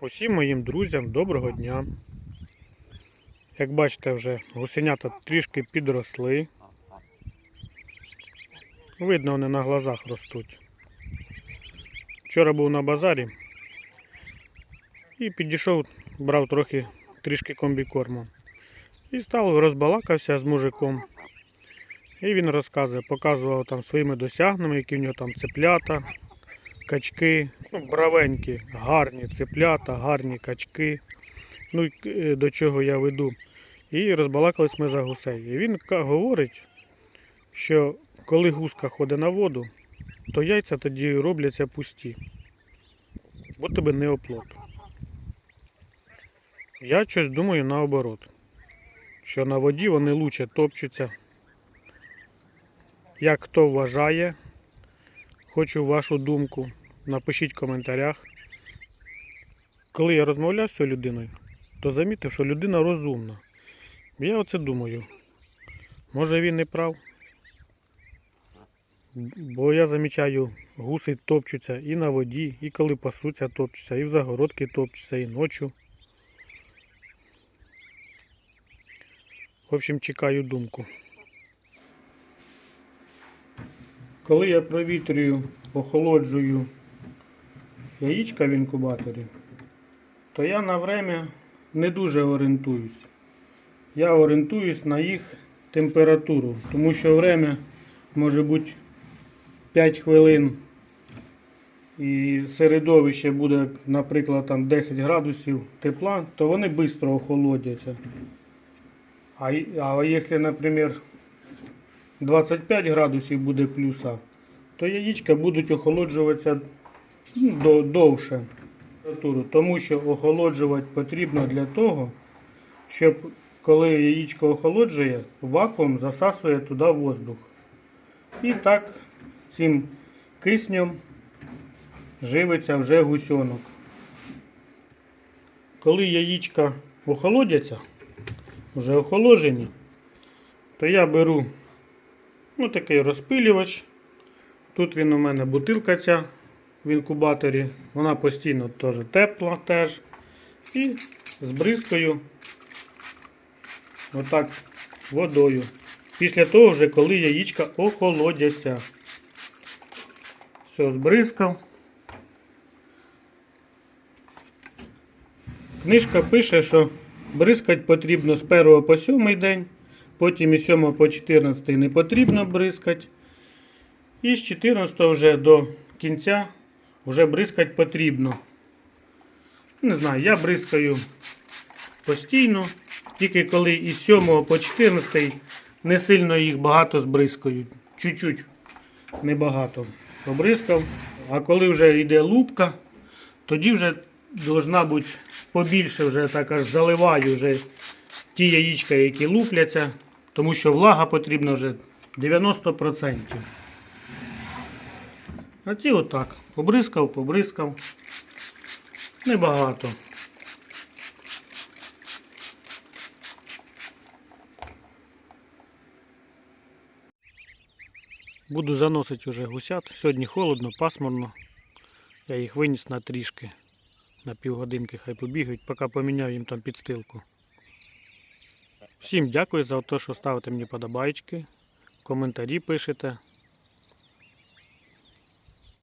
Усім моїм друзям доброго дня. Як бачите, вже гусенята трішки підросли. Видно, вони на глазах ростуть. Вчора був на базарі і підійшов, брав трохи трішки комбікорму. І став розбалакався з мужиком. І він розказує, показував там своїми досягненнями, які в нього там цеплята, качки, ну, бравенькі, гарні цеплята, гарні качки. Ну е, до чого я веду. І розбалакались ми за гусей. І він говорить, що коли гуска ходить на воду, то яйця тоді робляться пусті. Бо тебе не оплот. Я щось думаю наоборот, що на воді вони лучше топчуться. Як хто вважає, хочу вашу думку. Напишіть в коментарях. Коли я розмовляв з цією людиною, то замітив, що людина розумна. Я оце думаю. Може він не прав. Бо я замічаю, гуси топчуться і на воді, і коли пасуться, топчуться, і в загородки топчуться, і ночі. В общем, чекаю думку. Коли я провітрюю, охолоджую яєчка в інкубаторі, то я на время не дуже орієнтуюсь. Я орієнтуюсь на їх температуру, тому що время може бути 5 хвилин і середовище буде, наприклад, там 10 градусів тепла, то вони швидко охолодяться. А, а якщо, наприклад, 25 градусів буде плюса, то яєчка будуть охолоджуватися ну, довше. Тому що охолоджувати потрібно для того, щоб коли яєчко охолоджує, вакуум засасує туди воздух. І так цим киснем живиться вже гусьонок. Коли яєчка охолодяться, вже охолоджені, то я беру ну, такий розпилювач. Тут він у мене бутилка ця в інкубаторі. Вона постійно теж тепла теж. І збризкою отак водою. Після того вже, коли яєчка охолодяться. Все, збризкав. Книжка пише, що бризкати потрібно з 1 по 7 день, потім із 7 по 14 не потрібно бризкати. І з 14 вже до кінця вже бризкати потрібно. Не знаю, я бризкаю постійно, тільки коли із 7 по 14 не сильно їх багато збризкають. Чуть-чуть небагато побризкав. А коли вже йде лупка, тоді вже должна бути побільше, вже так аж заливаю вже ті яєчка, які лупляться, тому що влага потрібна вже 90%. А ці отак. Побризкав, побризкав. Небагато. Буду заносити вже гусят. Сьогодні холодно, пасмурно. Я їх виніс на трішки. На півгодинки хай побігають, поки поміняю їм там підстилку. Всім дякую за те, що ставите мені подобайки, коментарі пишете.